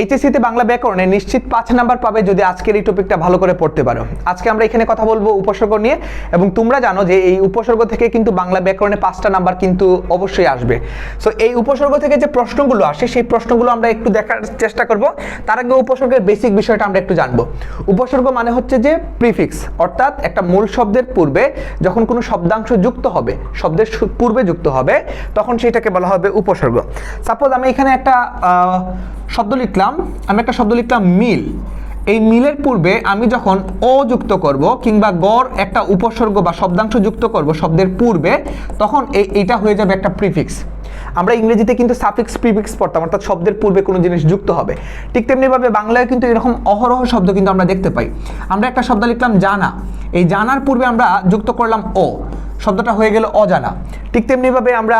এইচএসসিতে বাংলা ব্যাকরণে নিশ্চিত পাঁচ নাম্বার পাবে যদি আজকের এই টপিকটা ভালো করে পড়তে পারো। আজকে আমরা এখানে কথা বলব উপসর্গ নিয়ে এবং তোমরা জানো যে এই উপসর্গ থেকে কিন্তু বাংলা ব্যাকরণে পাঁচটা নাম্বার কিন্তু অবশ্যই আসবে। সো এই উপসর্গ থেকে যে প্রশ্নগুলো আসে, সেই প্রশ্নগুলো আমরা একটু দেখার চেষ্টা করব। তার আগে উপসর্গের বেসিক বিষয়টা আমরা একটু জানব। উপসর্গ মানে হচ্ছে যে প্রিফিক্স অর্থাৎ একটা মূল শব্দের পূর্বে যখন কোনো শব্দাংশ যুক্ত হবে, শব্দের পূর্বে যুক্ত হবে, তখন সেটাকে বলা হবে উপসর্গ। সাপোজ আমি এখানে একটা শব্দ লিখলাম, আমি একটা শব্দ লিখলাম মিল। এই মিলের পূর্বে আমি যখন অ যুক্ত করব কিংবা গড় একটা উপসর্গ বা শব্দাংশ যুক্ত করব শব্দের পূর্বে, তখন এই এইটা হয়ে যাবে একটা প্রিফিক্স আমরা ইংরেজিতে কিন্তু সাফিক্স প্রিফিক্স পড়তাম, অর্থাৎ শব্দের পূর্বে কোনো জিনিস যুক্ত হবে। ঠিক তেমনিভাবে বাংলায় কিন্তু এরকম অহরহ শব্দ কিন্তু আমরা দেখতে পাই। আমরা একটা শব্দ লিখলাম জানা। এই জানার পূর্বে আমরা যুক্ত করলাম ও শব্দটা হয়ে গেল অজানা। ঠিক তেমনিভাবে আমরা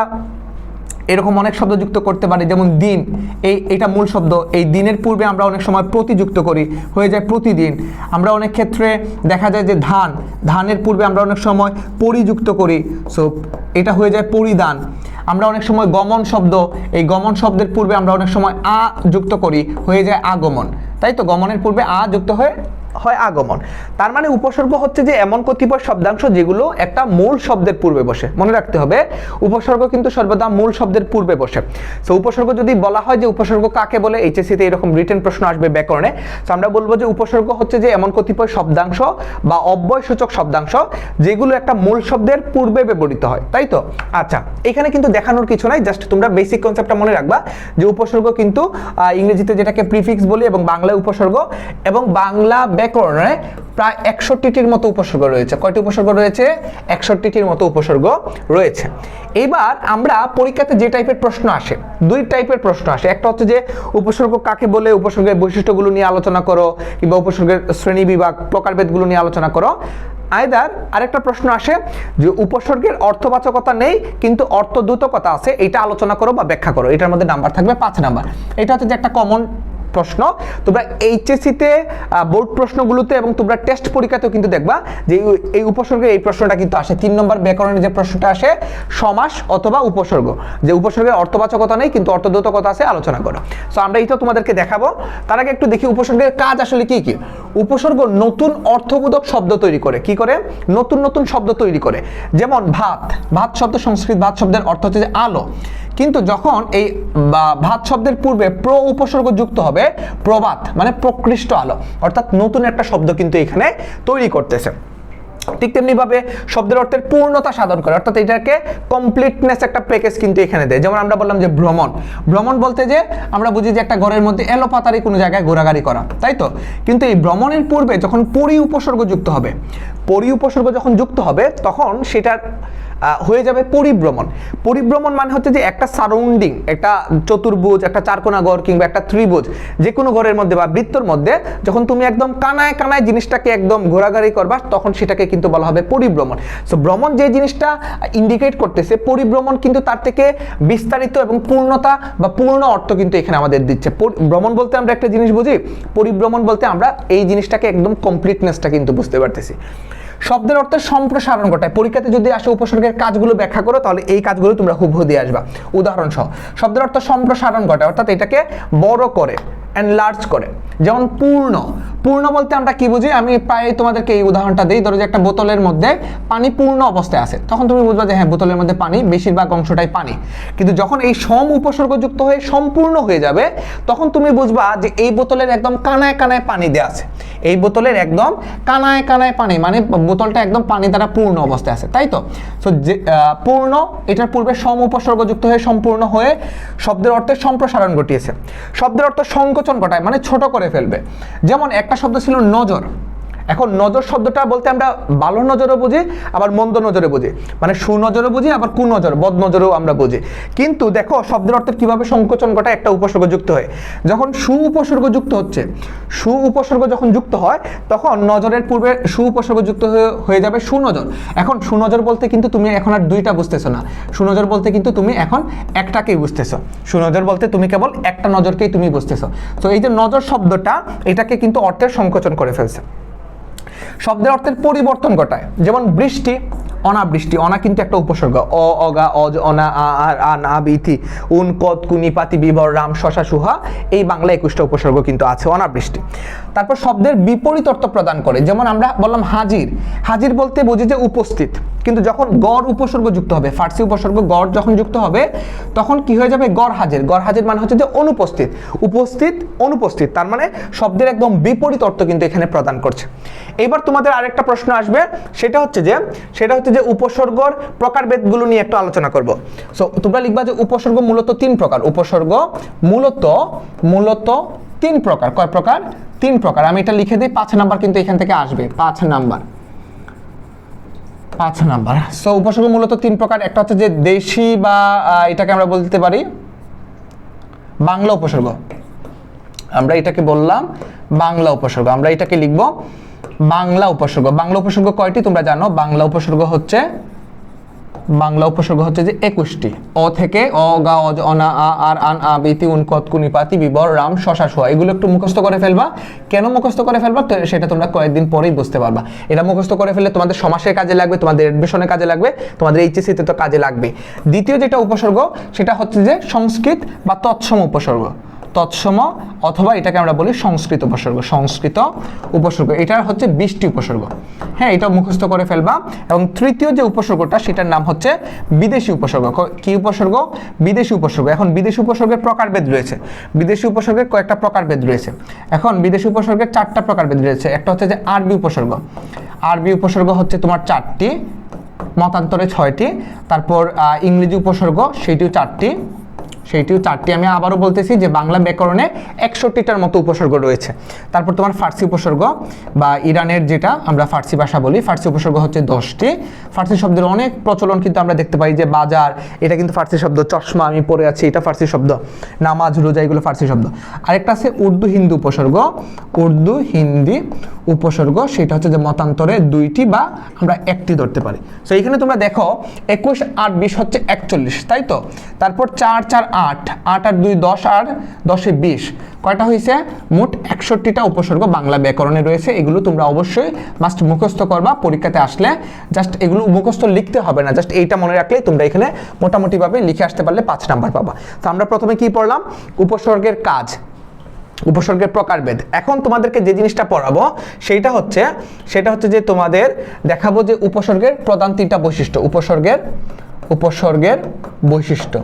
এরকম অনেক শব্দ যুক্ত করতে পারি, যেমন দিন। এই, এটা মূল শব্দ। এই দিনের পূর্বে আমরা অনেক সময় প্রতিযুক্ত করি, হয়ে যায় প্রতিদিন। আমরা অনেক ক্ষেত্রে দেখা যায় যে ধান, ধানের পূর্বে আমরা অনেক সময় পরিযুক্ত করি। সো এটা হয়ে যায় পরিদান আমরা অনেক সময় গমন শব্দ, এই গমন শব্দের পূর্বে আমরা অনেক সময় আ যুক্ত করি, হয়ে যায় আগমন। তাই তো? গমনের পূর্বে আ যুক্ত হয়ে হয় আগমন। তার মানে উপসর্গ হচ্ছে যে এমন কতিপয় শব্দাংশ যেগুলো একটা মূল শব্দের পূর্বে বসে। মনে রাখতে হবে, উপসর্গ কিন্তু সর্বদা মূল শব্দের পূর্বে বসে। তো উপসর্গ যদি বলা হয় যে উপসর্গ কাকে বলে এইচএসসিতে এরকম রিটেন প্রশ্ন আসবে ব্যাকরণে। তো আমরা বলব যে উপসর্গ হচ্ছে যে এমন কতিপয় শব্দাংশ বা অব্যয়সূচক শব্দাংশ যেগুলো একটা মূল শব্দের পূর্বে ব্যবহৃত হয়। তাই তো? আচ্ছা এখানে কিন্তু দেখানোর কিছু নাই জাস্ট তোমরা বেসিক কনসেপ্টটা মনে রাখবা যে উপসর্গ কিন্তু ইংরেজিতে যেটাকে প্রিফিক্স বলি এবং বাংলায় উপসর্গ এবং বাংলা ব্যাকরণে প্রায় একষট্টিটির মতো উপসর্গ রয়েছে। কয়টি উপসর্গ রয়েছে? একষট্টিটির মতো উপসর্গ রয়েছে। এবার আমরা পরীক্ষাতে যে টাইপের প্রশ্ন আসে, দুই টাইপের প্রশ্ন আসে। একটা হচ্ছে যে, উপসর্গ কাকে বলে? উপসর্গের বৈশিষ্ট্যগুলো নিয়ে আলোচনা করো, কিংবা উপসর্গের শ্রেণি বিভাগ, প্রকারভেদগুলো নিয়ে আলোচনা করো। আয়দার আরেকটা প্রশ্ন আসে যে, উপসর্গের অর্থবাচকতা নেই, কিন্তু অর্থদ্যুতকতা আছে, এটা আলোচনা করো বা ব্যাখ্যা করো। এটার মধ্যে নাম্বার থাকবে পাঁচ নাম্বার। এটা হচ্ছে যে একটা কমন প্রশ্ন। তোমরা এইচএসসিতে বোর্ড প্রশ্নগুলোতে এবং তোমরা টেস্ট পরীক্ষাতেও কিন্তু দেখবা যে এই- উপসর্গের এই প্রশ্নটা কিন্তু আসে। তিন নম্বর ব্যাকরণের যে প্রশ্নটা আসে, সমাস অথবা উপসর্গ। যে উপসর্গের অর্থবাচকতা নেই, কিন্তু অর্থদ্যোতকতা আছে, আলোচনা করো। সো আমরা এইটা তোমাদেরকে দেখাবো। তার আগে একটু দেখি উপসর্গের কাজ আসলে কি কি। উপসর্গ নতুন অর্থবোধক শব্দ তৈরি করে। কি করে? নতুন নতুন শব্দ তৈরি করে। যেমন ভাত। ভাত শব্দ সংস্কৃত, ভাত শব্দের অর্থ হচ্ছে যে আলো। কিন্তু যখন এই ভাত শব্দের পূর্বে প্র উপসর্গ যুক্ত হবে, প্রবাত মানে প্রকৃষ্ট আলো, অর্থাৎ নতুন একটা শব্দ কিন্তু এখানে তৈরি করতেছে। ঠিক তেমনিভাবে শব্দের অর্থের পূর্ণতা সাধন করে, অর্থাৎ এটাকে কমপ্লিটনেস একটা প্যাকেজ কিন্তু এখানে দেয়। যেমন আমরা বললাম যে ভ্রমণ। ভ্রমণ বলতে যে আমরা বুঝি যে একটা ঘরের মধ্যে এলোপাতারি কোনো জায়গায় ঘোরাঘুরি করা, তাই তো? কিন্তু এই ভ্রমণের পূর্বে যখন পরি উপসর্গ যুক্ত হবে, পরি উপসর্গ যখন যুক্ত হবে, তখন সেটার হয়ে যাবে পরিভ্রমণ। পরিভ্রমণ মানে হচ্ছে যে একটা সারাউন্ডিং একটা চতুর্ভুজ, একটা চারকোনা ঘর কিংবা একটা ত্রিভুজ যে কোনো ঘরের মধ্যে বা বৃত্তর মধ্যে যখন তুমি একদম কানায় কানায় জিনিসটাকে একদম ঘোরাঘুরি করবা, তখন সেটাকে কিন্তু বলা হবে পরিভ্রমণ। সো ভ্রমণ যে জিনিসটা ইন্ডিকেট করতেছে, পরিভ্রমণ কিন্তু তার থেকে বিস্তারিত এবং পূর্ণতা বা পূর্ণ অর্থ কিন্তু এখানে আমাদের দিচ্ছে। ভ্রমণ বলতে আমরা একটা জিনিস বুঝি? পরিভ্রমণ বলতে আমরা এই জিনিসটাকে একদম কমপ্লিটনেসটা কিন্তু বুঝতে পারতেছি। শব্দের অর্থ সম্প্রসারণ ঘটায়। পরীক্ষাতে যদি আসে উপসর্গের কাজগুলো ব্যাখ্যা করো, তাহলে এই কাজগুলো তোমরা হুবহু দিয়ে আসবা। উদাহরণ সহ, শব্দের অর্থ সম্প্রসারণ ঘটায়, অর্থাৎ এটাকে বড় করে অ্যান্ড লার্জ করে। যেমন পূর্ণ পূর্ণ বলতে আমরা কি বুঝি? আমি প্রায় তোমাদেরকে এই উদাহরণটা দিই। ধরো যে একটা বোতলের মধ্যে পানি পূর্ণ অবস্থায় আছে। তখন তুমি বুঝবা যে হ্যাঁ বোতলের মধ্যে পানি, বেশিরভাগ অংশটাই পানি। কিন্তু যখন এই সম উপসর্গযুক্ত হয়ে সম্পূর্ণ হয়ে যাবে, তখন তুমি বুঝবা যে এই বোতলের একদম কানায় কানায় পানি দেওয়া আছে। এই বোতলের একদম কানায় কানায় পানি মানে বোতলটা একদম পানি দ্বারা পূর্ণ অবস্থায় আছে, তাই তো? সো যে পূর্ণ, এটার পূর্বে সম উপসর্গযুক্ত হয়ে সম্পূর্ণ হয়ে শব্দের অর্থে সম্প্রসারণ ঘটিয়েছে। শব্দের অর্থ সংকোচন ঘটায় মানে ছোট করে ফেলবে। যেমন একটা শব্দ ছিল নজর। এখন নজর শব্দটা বলতে আমরা ভালো নজরও বুঝি, আবার মন্দ নজরে বুঝি। মানে সুনজরও বুঝি, আবার কুনজর বদ নজরেও আমরা বুঝি। কিন্তু দেখো, শব্দের অর্থের কীভাবে সংকোচন ঘটায় একটা উপসর্গ যুক্ত হয়। যখন সু উপসর্গ যুক্ত হচ্ছে সু উপসর্গ যখন যুক্ত হয়, তখন নজরের পূর্বে সু উপসর্গ যুক্ত হয়ে যাবে সুনজর। এখন সুনজর বলতে কিন্তু তুমি এখন আর দুইটা বুঝতেছো না। সুনজর বলতে কিন্তু তুমি এখন একটাকেই বুঝতেছো। সুনজর বলতে তুমি কেবল একটা নজরকেই তুমি বুঝতেছো। তো এই যে নজর শব্দটা, এটাকে কিন্তু অর্থের সংকোচন করে ফেলছে। শব্দের অর্থের পরিবর্তন ঘটায়। যেমন বৃষ্টি, অনাবৃষ্টি, অনা কিন্তু একটা উপসর্গ। অ, অগা, অজ, অনা আর, আ, না বিথি উন, কত, কুনি, পাতি বিবর রাম, শশা, সুহা, এই বাংলা একুশটা উপসর্গ কিন্তু আছে, অনাবৃষ্টি। তারপর শব্দের বিপরীত অর্থ প্রদান করে। যেমন আমরা বললাম হাজির। হাজির বলতে বুঝি যে উপস্থিত। কিন্তু যখন গড় উপসর্গ যুক্ত হবে, ফার্সি উপসর্গ গড় যখন যুক্ত হবে, তখন কি হয়ে যাবে? গড় হাজির। গড় হাজির মানে হচ্ছে যে অনুপস্থিত। উপস্থিত, অনুপস্থিত, তার মানে শব্দের একদম বিপরীত অর্থ কিন্তু এখানে প্রদান করছে। এবার তোমাদের আরেকটা প্রশ্ন আসবে, সেটা হচ্ছে যে, সেটা হচ্ছে যে উপসর্গর প্রকারভেদগুলো নিয়ে একটু আলোচনা করব। সো তোমরা লিখবা যে উপসর্গ মূলত তিন প্রকার। উপসর্গ মূলত মূলত তিন প্রকার। কয় প্রকার? তিন প্রকার। আমি এটা লিখে দিই, পাঁচ নাম্বার কিন্তু এখান থেকে আসবে। পাঁচ নাম্বার। পাঁচ নাম্বার। সো উপসর্গ মূলত তিন প্রকার। একটা হচ্ছে যে দেশি বা এটাকে আমরা বলতে পারি, বাংলা উপসর্গ। আমরা এটাকে বললাম বাংলা উপসর্গ। আমরা এটাকে লিখব বাংলা উপসর্গ। বাংলা উপসর্গ কয়টি তোমরা জানো? বাংলা উপসর্গ হচ্ছে বাংলা উপসর্গ হচ্ছে যে একুশটি। অ থেকে অ, গা অজ অনা আ, আর, আন, আ বিতি উন কত কুনি পাতি বিবর রাম শশা শোয়া এগুলো একটু মুখস্থ করে ফেলবা। কেন মুখস্থ করে ফেলবা? সেটা তোমরা কয়েকদিন পরেই বুঝতে পারবা। এটা মুখস্থ করে ফেলে তোমাদের সমাসের কাজে লাগবে, তোমাদের এডমিশনের কাজে লাগবে, তোমাদের এইচএসসি তে তো কাজে লাগবে। দ্বিতীয় যেটা উপসর্গ, সেটা হচ্ছে যে সংস্কৃত বা তৎসম উপসর্গ। তৎসম অথবা এটাকে আমরা বলি সংস্কৃত উপসর্গ সংস্কৃত উপসর্গ। এটার হচ্ছে বৃষ্টি উপসর্গ। হ্যাঁ এটা মুখস্থ করে ফেলবা। এবং তৃতীয় যে উপসর্গটা, সেটার নাম হচ্ছে বিদেশি উপসর্গ। ক- উপসর্গ? বিদেশি উপসর্গ। এখন বিদেশি উপসর্গের প্রকারভেদ রয়েছে। বিদেশি উপসর্গের কয়েকটা প্রকারভেদ রয়েছে। এখন বিদেশি উপসর্গের চারটা প্রকারভেদ রয়েছে। একটা হচ্ছে যে আরবি উপসর্গ। আরবি উপসর্গ হচ্ছে তোমার চারটি, মতান্তরে ছয়টি। তারপর ইংরেজি উপসর্গ সেটিও চারটি। সেইটিও চারটি। আমি আবারও বলতেছি যে বাংলা ব্যাকরণে একষট্টিটার মতো উপসর্গ রয়েছে। তারপর তোমার ফার্সি উপসর্গ বা ইরানের যেটা আমরা ফার্সি ভাষা বলি, ফার্সি উপসর্গ হচ্ছে দশটি। ফার্সি শব্দের অনেক প্রচলন কিন্তু আমরা দেখতে পাই যে বাজার, এটা কিন্তু ফার্সি শব্দ, চশমা আমি পড়ে আছি, এটা ফার্সি শব্দ। নামাজ, রোজা, এগুলো ফার্সি শব্দ। আরেকটা আছে উর্দু হিন্দি উপসর্গ। উর্দু হিন্দি উপসর্গ, সেটা হচ্ছে যে মতান্তরে দুইটি বা আমরা একটি ধরতে পারি। তো এখানে তোমরা দেখো, একুশ আট বিশ হচ্ছে একচল্লিশ, তাই তো? তারপর চার চার আট আট আর দুই দশ আর দশে বিশ। কয়টা হয়েছে মোট একষট্টিটা উপসর্গ বাংলা ব্যাকরণে রয়েছে। এগুলো তোমরা অবশ্যই মাস্ট মুখস্থ করবা, পরীক্ষাতে আসলে জাস্ট এগুলো মুখস্থ লিখতে হবে না। জাস্ট এইটা মনে রাখলেই তোমরা এখানে মোটামুটিভাবে লিখে আসতে পারলে পাঁচ নাম্বার পাবা। তো আমরা প্রথমে কি পড়লাম? উপসর্গের কাজ, উপসর্গের প্রকারভেদ। এখন তোমাদেরকে যে জিনিসটা পড়াবো, সেইটা হচ্ছে, সেটা হচ্ছে যে তোমাদের দেখাবো যে উপসর্গের প্রধান তিনটা বৈশিষ্ট্য। উপসর্গের উপসর্গের বৈশিষ্ট্য।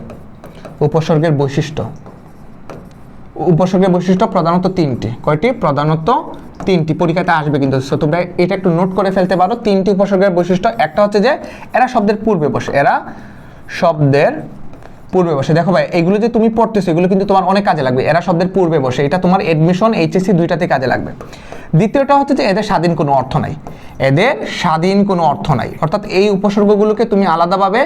উপসর্গের বৈশিষ্ট্য। উপসর্গের বৈশিষ্ট্য প্রধানত তিনটি। কয়টি? প্রধানত তিনটি। পরীক্ষাতে আসবে কিন্তু। সো তোমরা এটা একটু নোট করে ফেলতে পারো। তিনটি উপসর্গের বৈশিষ্ট্য। একটা হচ্ছে যে, এরা শব্দের পূর্বে বসে। এরা শব্দের পূর্বে বসে। দেখো ভাই, এগুলো যে তুমি পড়তেছো, এগুলো কিন্তু তোমার অনেক কাজে লাগবে। এরা শব্দের পূর্বে বসে। এটা তোমার এডমিশন এইচএসসি দুইটাতে কাজে লাগবে। দ্বিতীয়টা হচ্ছে যে এদের স্বাধীন কোনো অর্থ নাই। এদের স্বাধীন কোনো অর্থ নাই। অর্থাৎ এই উপসর্গগুলোকে তুমি আলাদাভাবে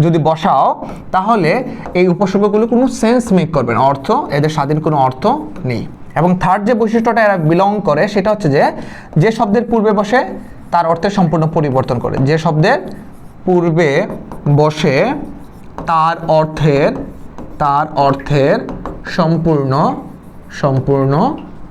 যদি বসাও, তাহলে এই উপসর্গগুলো কোনো সেন্স মেক করবে না। অর্থ, এদের স্বাধীন কোনো অর্থ নেই। এবং থার্ড যে বৈশিষ্ট্যটা এরা বিলং করে, সেটা হচ্ছে যে যে শব্দের পূর্বে বসে, তার অর্থের সম্পূর্ণ পরিবর্তন করে। যে শব্দের পূর্বে বসে তার অর্থের তার অর্থের সম্পূর্ণ সম্পূর্ণ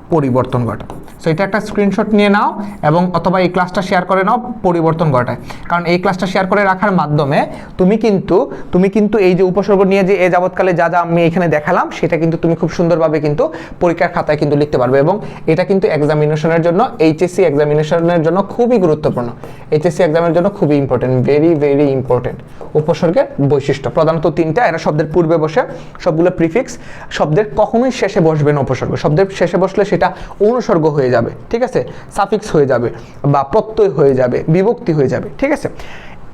পরিবর্তন ঘটায় সো এটা একটা স্ক্রিনশট নিয়ে নাও এবং অথবা এই ক্লাসটা শেয়ার করে নাও পরিবর্তন ঘটায় কারণ এই ক্লাসটা শেয়ার করে রাখার মাধ্যমে তুমি কিন্তু তুমি কিন্তু এই যে উপসর্গ নিয়ে যে এ যাবৎকালে যা যা আমি এখানে দেখালাম, সেটা কিন্তু তুমি খুব সুন্দরভাবে কিন্তু পরীক্ষার খাতায় কিন্তু লিখতে পারবে এবং এটা কিন্তু এক্সামিনেশনের জন্য এইচএসসি এক্সামিনেশনের জন্য খুবই গুরুত্বপূর্ণ। এইচএসসি এক্সামের জন্য খুবই ইম্পর্টেন্ট ভেরি ভেরি ইম্পর্টেন্ট উপসর্গের বৈশিষ্ট্য। প্রধানত তিনটা, এরা শব্দের পূর্বে বসে, সবগুলো প্রিফিক্স শব্দের কখনোই শেষে বসবে না উপসর্গ। শব্দের শেষে বসলে সেটা অনুসর্গ হয়ে যাবে, ঠিক আছে? সাফিক্স হয়ে যাবে বা প্রত্যয় হয়ে যাবে, বিভক্তি হয়ে যাবে, ঠিক আছে?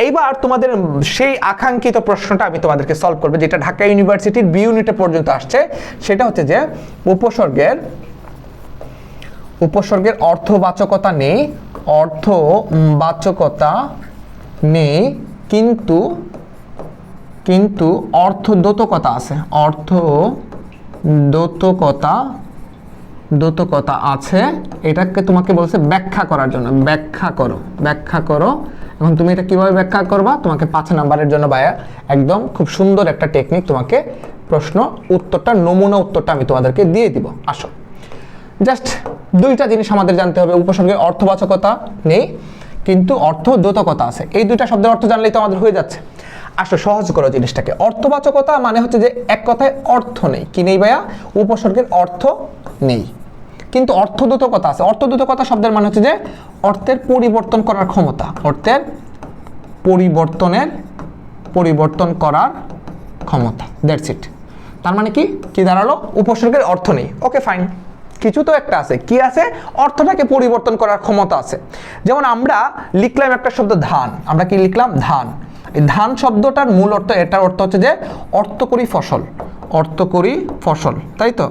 এইবার তোমাদের সেই আকাঙ্ক্ষিত প্রশ্নটা আমি তোমাদেরকে সলভ করব, যেটা ঢাকা ইউনিভার্সিটির বি ইউনিটে পর্যন্ত আসছে। সেটা হচ্ছে যে, উপসর্গের উপসর্গের অর্থবাচকতা নেই অর্থবাচকতা নেই, কিন্তু কিন্তু অর্থদোতকতা আছে। অর্থ দোতকতা আছে, এটাকে তোমাকে বলছে ব্যাখ্যা করার জন্য। ব্যাখ্যা করো ব্যাখ্যা করো। এখন তুমি এটা কীভাবে ব্যাখ্যা করবা? তোমাকে পাঁচ নাম্বারের জন্য বায়া একদম খুব সুন্দর একটা টেকনিক তোমাকে প্রশ্ন উত্তরটা, নমুনা উত্তরটা আমি তোমাদেরকে দিয়ে দিব। আসো। জাস্ট দুইটা জিনিস আমাদের জানতে হবে। উপসর্গের অর্থবাচকতা নেই, কিন্তু অর্থ দ্যোতকতা আছে। এই দুইটা শব্দের অর্থ জানলেই তো আমাদের হয়ে যাচ্ছে। আসো সহজ করো জিনিসটাকে। অর্থবাচকতা মানে হচ্ছে যে এক কথায় অর্থ নেই। কি নেই ভাইয়া? উপসর্গের অর্থ নেই। কিন্তু অর্থদ্যোতকতা আছে। অর্থদ্যোতকতা শব্দের মানে হচ্ছে যে অর্থের পরিবর্তন করার ক্ষমতা। অর্থের পরিবর্তনের পরিবর্তন করার ক্ষমতা। দ্যাটস ইট তার মানে কি? কি দাঁড়াল? উপসর্গের অর্থ নেই। ওকে ফাইন কিছু তো একটা আছে। কি আছে? অর্থটাকে পরিবর্তন করার ক্ষমতা আছে। যেমন আমরা লিখলাম একটা শব্দ ধান। আমরা কি লিখলাম? ধান। এই ধান শব্দটার মূল অর্থ, এটার অর্থ হচ্ছে যে অর্থকরী ফসল অর্থকরী ফসল, তাই তো?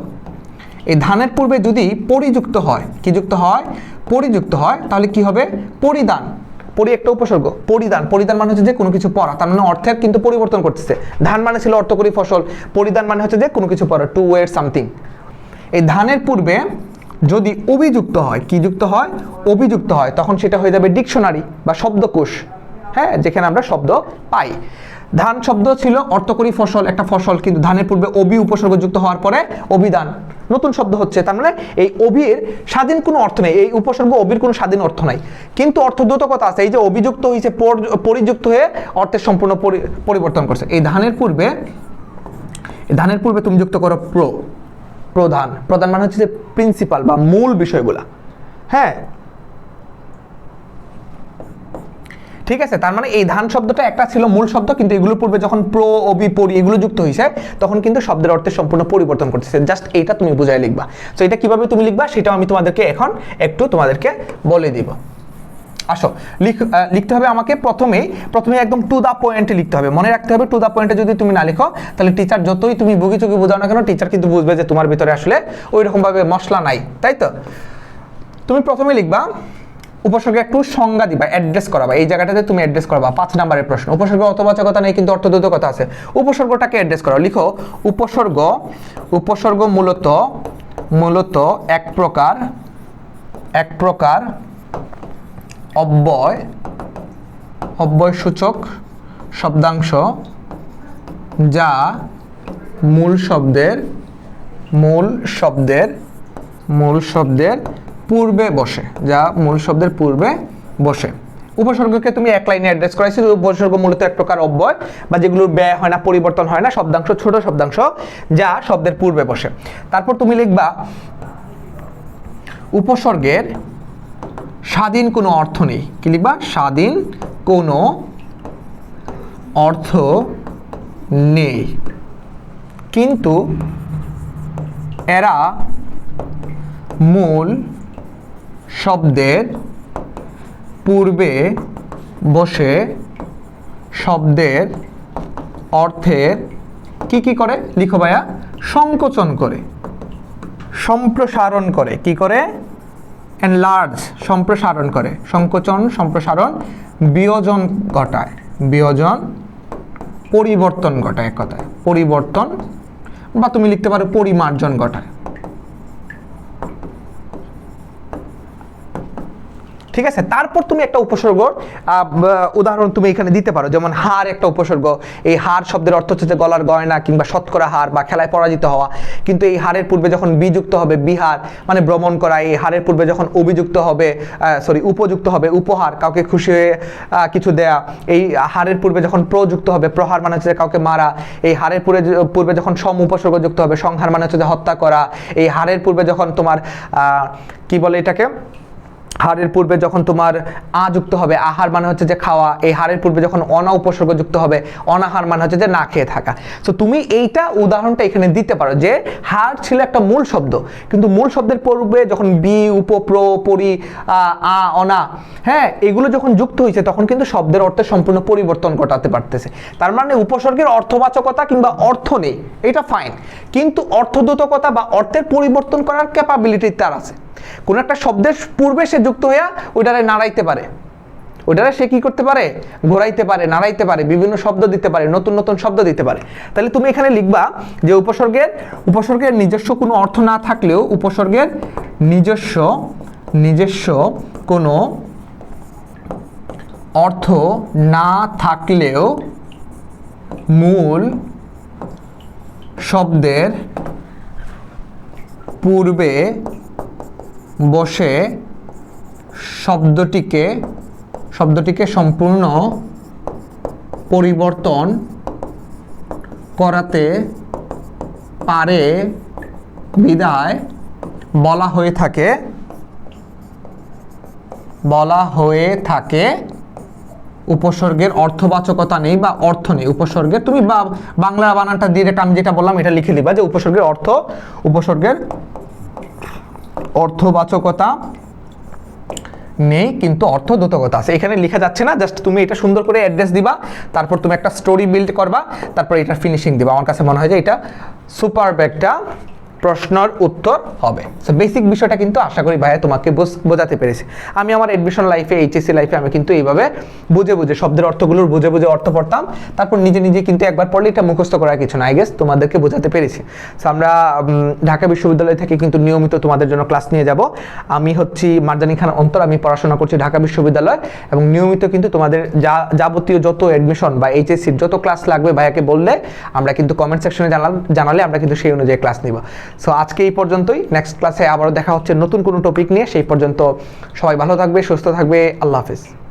এই ধানের পূর্বে যদি পরিযুক্ত হয়, কি যুক্ত হয়? পরিযুক্ত হয়, তাহলে কি হবে? পরিধান। পরি একটা উপসর্গ, পরিধান। পরিধান মানে হচ্ছে যে কোনো কিছু পরা তার মানে অর্থের কিন্তু পরিবর্তন করতেছে। ধান মানে ছিল অর্থকরী ফসল, পরিধান মানে হচ্ছে যে কোনো কিছু পরা টু ওয়ের সামথিং এই ধানের পূর্বে যদি অভিযুক্ত হয়, কি যুক্ত হয়? অভিযুক্ত হয়, তখন সেটা হয়ে যাবে ডিকশনারি বা শব্দকোষ। হ্যাঁ যেখানে আমরা শব্দ পাই। ধান শব্দ ছিল অর্থকরী ফসল, একটা ফসল, কিন্তু ধানের পূর্বে অবি উপসর্গ যুক্ত হওয়ার পরে অভিধান। নতুন শব্দ হচ্ছে, তার মানে এই অবির স্বাধীন কোনো অর্থ নেই, এই উপসর্গ অবির কোনো স্বাধীন অর্থ নাই। কিন্তু অর্থ দ্রুত কথা আছে, এই যে অভিযুক্ত হয়েছে, পর- পরিযুক্ত হয়ে অর্থের সম্পূর্ণ পরি- পরিবর্তন করছে। এই ধানের পূর্বে ধানের পূর্বে তুমি যুক্ত করো প্রো, প্রধান। প্রধান মানে হচ্ছে যে প্রিন্সিপাল বা মূল বিষয়গুলা। হ্যাঁ ঠিক আছে? তার মানে এই ধান শব্দটা একটা ছিল মূল শব্দ, কিন্তু এগুলোর পূর্বে যখন প্রো অবি পরি এগুলো যুক্ত হয়েছে তখন কিন্তু শব্দের অর্থের সম্পূর্ণ পরিবর্তন করতেছে। জাস্ট এইটা তুমি বুঝাই লিখবা। তো এটা কীভাবে তুমি লিখবা সেটাও আমি তোমাদেরকে এখন একটু তোমাদেরকে বলে দিব। আসো, লিখ লিখতে হবে আমাকে প্রথমেই প্রথমে একদম টু দা পয়েন্টে লিখতে হবে। মনে রাখতে হবে টু দা পয়েন্টে যদি তুমি না লিখো, তাহলে টিচার যতই তুমি বুগি চুগি বোঝাও না কেন টিচার কিন্তু বুঝবে যে তোমার ভিতরে আসলে ওই রকমভাবে মশলা নাই, তাই তো? তুমি প্রথমে লিখবা উপসর্গে একটু সংজ্ঞা দিবা অ্যাড্রেস করাবা। এই জায়গাটাতে তুমি অ্যাড্রেস করবা, পাঁচ নাম্বারের প্রশ্ন। উপসর্গ অতবাচকতা নেই, কিন্তু অর্থদ্যোতকতা আছে। উপসর্গটাকে অ্যাড্রেস করো লিখো, উপসর্গ উপসর্গ মূলত মূলত এক প্রকার এক প্রকার অব্যয়, অব্যয়সূচক শব্দাংশ যা মূল শব্দের মূল শব্দের মূল শব্দের পূর্বে বসে, যা মূল শব্দের পূর্বে বসে। উপসর্গকে তুমি এক লাইনে অ্যাড্রেস করাইছি উপসর্গ মূলত এক প্রকার অব্যয়, বা যেগুলোর ব্যয় হয় না, পরিবর্তন হয় না, শব্দাংশ, ছোট শব্দাংশ, যা শব্দের পূর্বে বসে। তারপর তুমি লিখবা, উপসর্গের স্বাধীন কোনো অর্থ নেই। কি লিখবা? স্বাধীন কোনো অর্থ নেই। কিন্তু এরা মূল শব্দের পূর্বে বসে শব্দের অর্থের কি কি করে? লিখো ভাইয়া। সংকোচন করে। সম্প্রসারণ করে। কি করে? এনলার্জ সম্প্রসারণ করে। সংকোচন, সম্প্রসারণ, বিয়োজন ঘটায়। বিয়োজন পরিবর্তন ঘটায় এক কথায়। পরিবর্তন বা তুমি লিখতে পারো পরিমার্জন ঘটায়। ঠিক আছে? তারপর তুমি একটা উপসর্গ উদাহরণ তুমি এখানে দিতে পারো, যেমন হার একটা উপসর্গ। এই হার শব্দের অর্থ হচ্ছে যে গলার গয়না কিংবা শতকরা হার বা খেলায় পরাজিত হওয়া। কিন্তু এই হারের পূর্বে যখন বিযুক্ত হবে বিহার মানে ভ্রমণ করা, এই হারের পূর্বে যখন অভিযুক্ত হবে সরি উপযুক্ত হবে, উপহার, কাউকে খুশি হয়ে কিছু দেয়া, এই হারের পূর্বে যখন প্রযুক্ত হবে, প্রহার মানে হচ্ছে কাউকে মারা, এই হারের পূর্বে পূর্বে যখন সম উপসর্গ যুক্ত হবে, সংহার মানে হচ্ছে যে হত্যা করা, এই হারের পূর্বে যখন তোমার কি বলে এটাকে? হারের পূর্বে যখন তোমার আ যুক্ত হবে, আহার মানে হচ্ছে যে খাওয়া। এই হারের পূর্বে যখন অনা উপসর্গ যুক্ত হবে, অনাহার মানে হচ্ছে যে না খেয়ে থাকা। তো তুমি এইটা উদাহরণটা এখানে দিতে পারো যে হার ছিল একটা মূল শব্দ, কিন্তু মূল শব্দের পূর্বে যখন বি, উপ, প্র আ অনা হ্যাঁ এগুলো যখন যুক্ত হয়েছে, তখন কিন্তু শব্দের অর্থে সম্পূর্ণ পরিবর্তন ঘটাতে পারতেছে। তার মানে উপসর্গের অর্থবাচকতা কিংবা অর্থ নেই, এটা ফাইন কিন্তু অর্থদ্যোতকতা বা অর্থের পরিবর্তন করার ক্যাপাবিলিটি তার আছে। কোন একটা শব্দের পূর্বে সে যুক্ত হইয়া ওইটারে নাড়াইতে পারে। ওইটারে সে কি করতে পারে? ঘোরাইতে পারে, নাড়াইতে পারে, বিভিন্ন শব্দ দিতে পারে, নতুন নতুন শব্দ দিতে পারে। তাহলে তুমি এখানে লিখবা যে উপসর্গের উপসর্গের নিজস্ব কোনো অর্থ না থাকলেও উপসর্গের নিজস্ব নিজস্ব কোনো অর্থ না থাকলেও মূল শব্দের পূর্বে বসে শব্দটিকে শব্দটিকে সম্পূর্ণ পরিবর্তন করাতে পারে বিদায় বলা হয়ে থাকে, বলা হয়ে থাকে উপসর্গের অর্থবাচকতা নেই বা অর্থ নেই। উপসর্গের তুমি বা বাংলা বানানটা দিয়ে আমি যেটা বললাম এটা লিখে দিবা যে উপসর্গের অর্থ, উপসর্গের অর্থবাচকতা নেই, কিন্তু অর্থ দ্রুতগতা আছে। এখানে লেখা যাচ্ছে না, জাস্ট তুমি এটা সুন্দর করে অ্যাড্রেস দিবা, তারপর তুমি একটা স্টোরি বিল্ড করবা, তারপর এটা ফিনিশিং দিবা। আমার কাছে মনে হয় যে এটা সুপার একটা প্রশ্নর উত্তর হবে। সো বেসিক বিষয়টা কিন্তু আশা করি ভাইয়া তোমাকে বোঝ- বোঝাতে পেরেছি। আমি আমার এডমিশন লাইফে এইচএসসি লাইফে আমি কিন্তু এইভাবে বুঝে বুঝে, শব্দের অর্থগুলোর বুঝে বুঝে অর্থ পড়তাম। তারপর নিজে নিজে কিন্তু একবার পড়লে এটা মুখস্থ করার কিছু না আই গেস তোমাদেরকে বোঝাতে পেরেছি। সো আমরা ঢাকা বিশ্ববিদ্যালয় থেকে কিন্তু নিয়মিত তোমাদের জন্য ক্লাস নিয়ে যাব। আমি হচ্ছি মার্জানি খান অন্তর, আমি পড়াশোনা করছি ঢাকা বিশ্ববিদ্যালয় এবং নিয়মিত কিন্তু তোমাদের যা, যাবতীয় যত অ্যাডমিশন বা এইচএসসির যত ক্লাস লাগবে ভাইয়াকে বললে, আমরা কিন্তু কমেন্ট সেকশনে জানালে আমরা কিন্তু সেই অনুযায়ী ক্লাস নিব। সো আজকে এই পর্যন্তই। নেক্সট ক্লাসে আবারও দেখা হচ্ছে নতুন কোনো টপিক নিয়ে। সেই পর্যন্ত সবাই ভালো থাকবে, সুস্থ থাকবে। আল্লাহ হাফিজ।